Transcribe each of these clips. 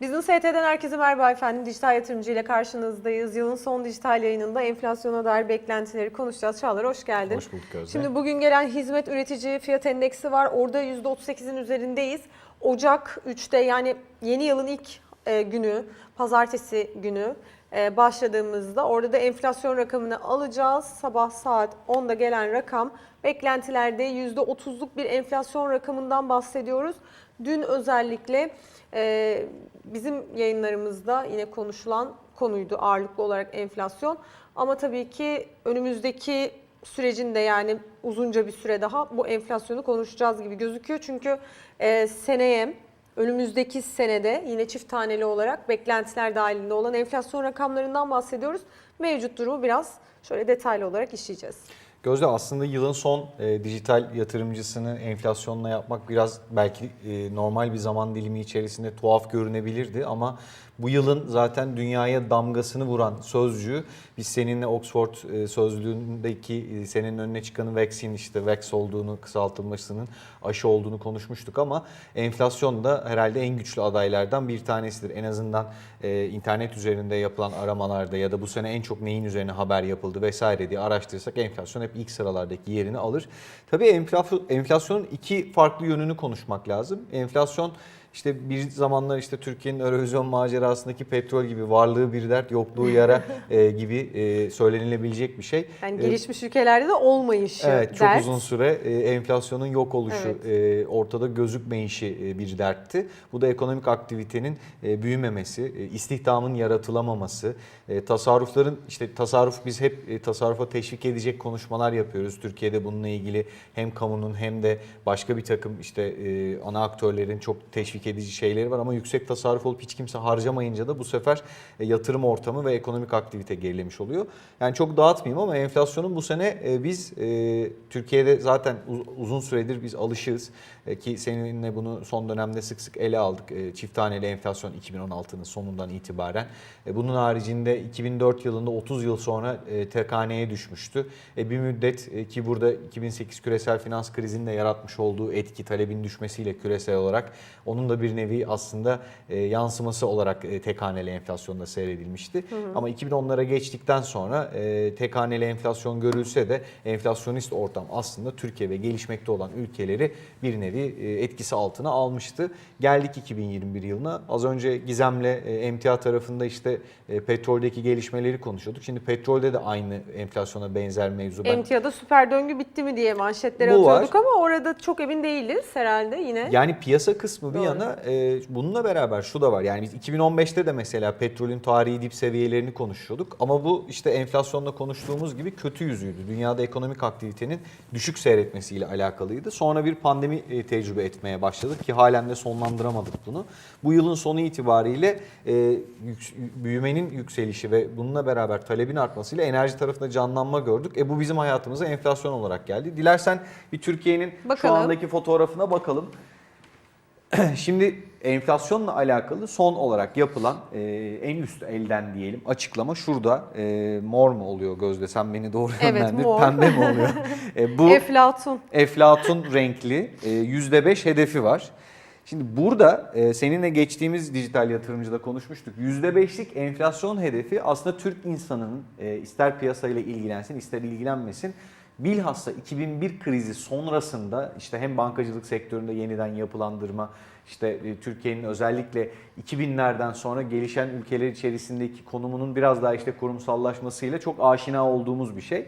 Bizim ST'den herkese merhaba efendim. Dijital yatırımcı ile karşınızdayız. Yılın son dijital yayınında enflasyona dair beklentileri konuşacağız. Çağlar hoş geldin. Hoş bulduk Gözde. Şimdi bugün gelen hizmet üretici fiyat endeksi var. Orada %38'in üzerindeyiz. Ocak 3'te yani yeni yılın ilk e, günü, pazartesi günü e, başladığımızda orada da enflasyon rakamını alacağız. Sabah saat 10'da gelen rakam beklentilerde %30'luk bir enflasyon rakamından bahsediyoruz. Dün özellikle e, bizim yayınlarımızda yine konuşulan konuydu ağırlıklı olarak enflasyon. Ama tabii ki önümüzdeki sürecin de yani uzunca bir süre daha bu enflasyonu konuşacağız gibi gözüküyor. Çünkü e, seneye önümüzdeki senede yine çift taneli olarak beklentiler dahilinde olan enflasyon rakamlarından bahsediyoruz. Mevcut durumu biraz şöyle detaylı olarak işleyeceğiz. Gözde aslında yılın son e, dijital yatırımcısını enflasyonla yapmak biraz belki e, normal bir zaman dilimi içerisinde tuhaf görünebilirdi ama bu yılın zaten dünyaya damgasını vuran sözcüğü biz seninle Oxford e, sözlüğündeki e, senin önüne çıkanı vaccine işte vax olduğunu kısaltılmasının aşı olduğunu konuşmuştuk ama enflasyon da herhalde en güçlü adaylardan bir tanesidir. En azından e, internet üzerinde yapılan aramalarda ya da bu sene en çok neyin üzerine haber yapıldı vesaire diye araştırırsak enflasyon hep ilk sıralardaki yerini alır. Tabii enflasyon, enflasyonun iki farklı yönünü konuşmak lazım. Enflasyon işte bir zamanlar işte Türkiye'nin Eurovision macerasındaki petrol gibi varlığı bir dert yokluğu yara e, gibi e, söylenilebilecek bir şey. Yani E, gelişmiş ülkelerde de olmayışı Evet çok dert. uzun süre e, enflasyonun yok oluşu, e, ortada gözükmeyişi e, bir dertti. Bu da ekonomik aktivitenin e, büyümemesi, e, istihdamın yaratılamaması, e, tasarrufların işte tasarruf biz hep e, tasarrufa teşvik edecek konuşmalar yapıyoruz. Türkiye'de bununla ilgili hem kamunun hem de başka bir takım işte e, ana aktörlerin çok teşvik edici şeyleri var ama yüksek tasarruf olup hiç kimse harcamayınca da bu sefer e, yatırım ortamı ve ekonomik aktivite gerilemiş oluyor. Yani çok dağıtmayayım ama enflasyonun bu sene e, biz e, Türkiye'de zaten uz- uzun süredir biz alışığız ki seninle bunu son dönemde sık sık ele aldık. Çift taneli enflasyon 2016'nın sonundan itibaren. Bunun haricinde 2004 yılında 30 yıl sonra tek haneye düşmüştü. Bir müddet ki burada 2008 küresel finans krizinin de yaratmış olduğu etki talebin düşmesiyle küresel olarak onun da bir nevi aslında yansıması olarak e, tek haneli enflasyonda seyredilmişti. Ama 2010'lara geçtikten sonra e, tek haneli enflasyon görülse de enflasyonist ortam aslında Türkiye ve gelişmekte olan ülkeleri bir nevi e, etkisi altına almıştı. Geldik 2021 yılına. Az önce Gizem'le e, emtia tarafında işte e, petroldeki gelişmeleri konuşuyorduk. Şimdi petrolde de aynı enflasyona benzer mevzu. Ben- Emtia'da süper döngü bitti mi diye manşetlere Bu var. atıyorduk ama orada çok emin değiliz herhalde yine. Yani piyasa kısmı bir Doğru. yana e, bununla beraber şu da var. Yani biz 2015'te de mesela petrolün tarihi dip seviyelerini konuşuyorduk. Ama bu işte enflasyonla konuştuğumuz gibi kötü yüzüydü. Dünyada ekonomik aktivitenin düşük seyretmesiyle alakalıydı. Sonra bir pandemi e, tecrübe etmeye başladık ki halen de sonlandıramadık bunu. Bu yılın sonu itibariyle e, büyümenin yükselişi ve bununla beraber talebin artmasıyla enerji tarafında canlanma gördük. E bu bizim hayatımıza enflasyon olarak geldi. Dilersen bir Türkiye'nin şu andaki fotoğrafına bakalım. Şimdi enflasyonla alakalı son olarak yapılan e, en üst elden diyelim açıklama şurada. E, mor mu oluyor Gözde? Sen beni doğru Evet, yönlendir. mor. Pembe mi oluyor? E, bu Eflatun. Eflatun renkli e, %5 hedefi var. Şimdi burada e, seninle geçtiğimiz dijital yatırımcıda konuşmuştuk. %5'lik enflasyon hedefi aslında Türk insanının e, ister piyasayla ilgilensin ister ilgilenmesin bilhassa 2001 krizi sonrasında işte hem bankacılık sektöründe yeniden yapılandırma işte e, Türkiye'nin özellikle 2000'lerden sonra gelişen ülkeler içerisindeki konumunun biraz daha işte kurumsallaşmasıyla çok aşina olduğumuz bir şey.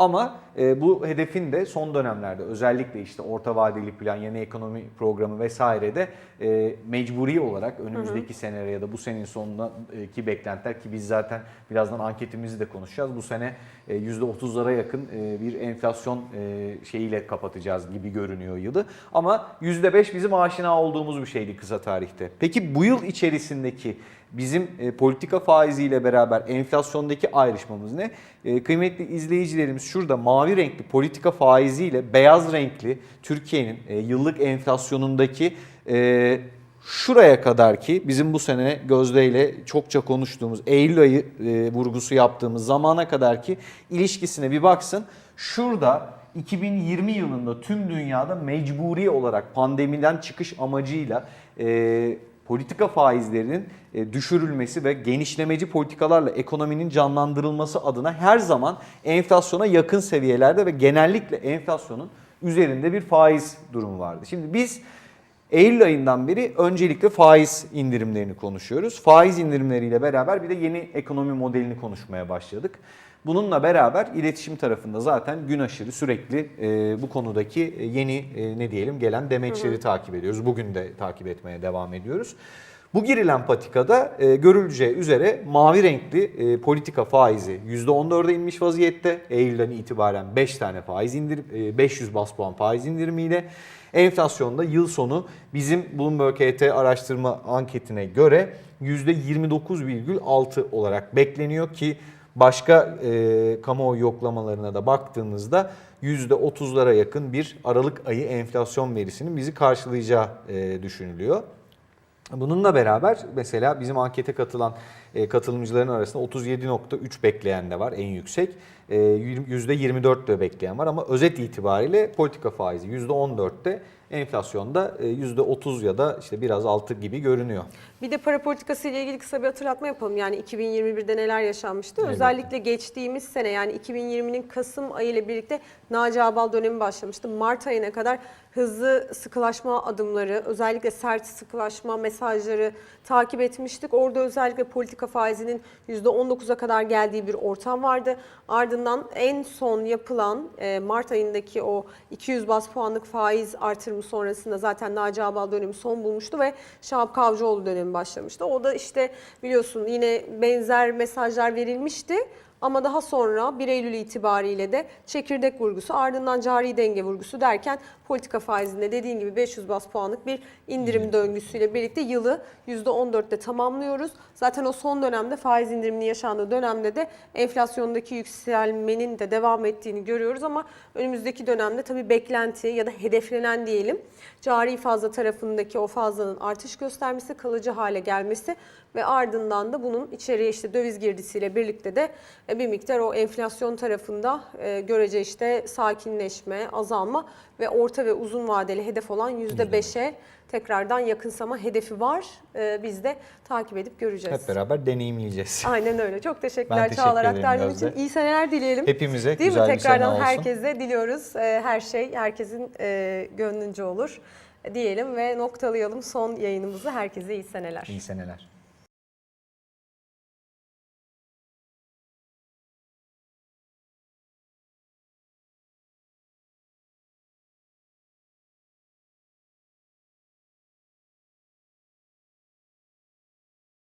Ama e, bu hedefin de son dönemlerde özellikle işte orta vadeli plan, yeni ekonomi programı vesairede e, mecburi olarak önümüzdeki senelere ya da bu senenin sonundaki beklentiler ki biz zaten birazdan anketimizi de konuşacağız. Bu sene e, %30'lara yakın e, bir enflasyon e, şeyiyle kapatacağız gibi görünüyor yılı. Ama %5 bizim aşina olduğumuz bir şeydi kısa tarihte. Peki bu yıl içerisindeki bizim e, politika faiziyle beraber enflasyondaki ayrışmamız ne? E, kıymetli izleyicilerimiz şurada mavi renkli politika faiziyle beyaz renkli Türkiye'nin e, yıllık enflasyonundaki e, şuraya kadar ki bizim bu sene Gözde ile çokça konuştuğumuz Eylül ayı e, vurgusu yaptığımız zamana kadar ki ilişkisine bir baksın. Şurada 2020 yılında tüm dünyada mecburi olarak pandemiden çıkış amacıyla e, politika faizlerinin e, düşürülmesi ve genişlemeci politikalarla ekonominin canlandırılması adına her zaman enflasyona yakın seviyelerde ve genellikle enflasyonun üzerinde bir faiz durumu vardı. Şimdi biz Eylül ayından beri öncelikle faiz indirimlerini konuşuyoruz. Faiz indirimleriyle beraber bir de yeni ekonomi modelini konuşmaya başladık. Bununla beraber iletişim tarafında zaten gün aşırı sürekli e, bu konudaki e, yeni e, ne diyelim gelen demeçleri takip ediyoruz. Bugün de takip etmeye devam ediyoruz. Bu girilen patikada e, görüleceği üzere mavi renkli e, politika faizi %14'e inmiş vaziyette. Eylül'den itibaren 5 tane faiz indirim, e, 500 bas puan faiz indirimiyle enflasyonda yıl sonu bizim Bloomberg ET araştırma anketine göre %29,6 olarak bekleniyor ki başka e, kamuoyu yoklamalarına da baktığımızda %30'lara yakın bir Aralık ayı enflasyon verisinin bizi karşılayacağı e, düşünülüyor. Bununla beraber mesela bizim ankete katılan e, katılımcıların arasında 37.3 bekleyen de var en yüksek. E, %24 de bekleyen var ama özet itibariyle politika faizi %14'te enflasyonda e, %30 ya da işte biraz altı gibi görünüyor. Bir de para politikası ile ilgili kısa bir hatırlatma yapalım. Yani 2021'de neler yaşanmıştı? Elbette. Özellikle geçtiğimiz sene yani 2020'nin Kasım ayı ile birlikte Naci Ağbal dönemi başlamıştı. Mart ayına kadar hızlı sıkılaşma adımları, özellikle sert sıkılaşma mesajları takip etmiştik. Orada özellikle politika faizinin %19'a kadar geldiği bir ortam vardı. Ardından en son yapılan e, Mart ayındaki o 200 bas puanlık faiz artırımı sonrasında zaten Naci Ağbal dönemi son bulmuştu ve Şahap Kavcıoğlu dönemi başlamıştı. O da işte biliyorsun yine benzer mesajlar verilmişti. Ama daha sonra 1 Eylül itibariyle de çekirdek vurgusu ardından cari denge vurgusu derken politika faizinde dediğin gibi 500 bas puanlık bir indirim döngüsüyle birlikte yılı %14'te tamamlıyoruz. Zaten o son dönemde faiz indiriminin yaşandığı dönemde de enflasyondaki yükselmenin de devam ettiğini görüyoruz ama önümüzdeki dönemde tabii beklenti ya da hedeflenen diyelim cari fazla tarafındaki o fazlanın artış göstermesi, kalıcı hale gelmesi ve ardından da bunun içeriye işte döviz girdisiyle birlikte de e, bir miktar o enflasyon tarafında e, görece işte sakinleşme, azalma ve orta ve uzun vadeli hedef olan %5'e tekrardan yakınsama hedefi var. E, Biz de takip edip göreceğiz. Hep beraber deneyimleyeceğiz. Aynen öyle. Çok teşekkürler Ben teşekkür Çağlar aktardığın için. İyi seneler dileyelim. Hepimize Değil güzel mi? bir sene Tekrardan olsun. herkese diliyoruz. Her şey herkesin gönlünce olur diyelim ve noktalayalım son yayınımızı. Herkese iyi seneler. İyi seneler.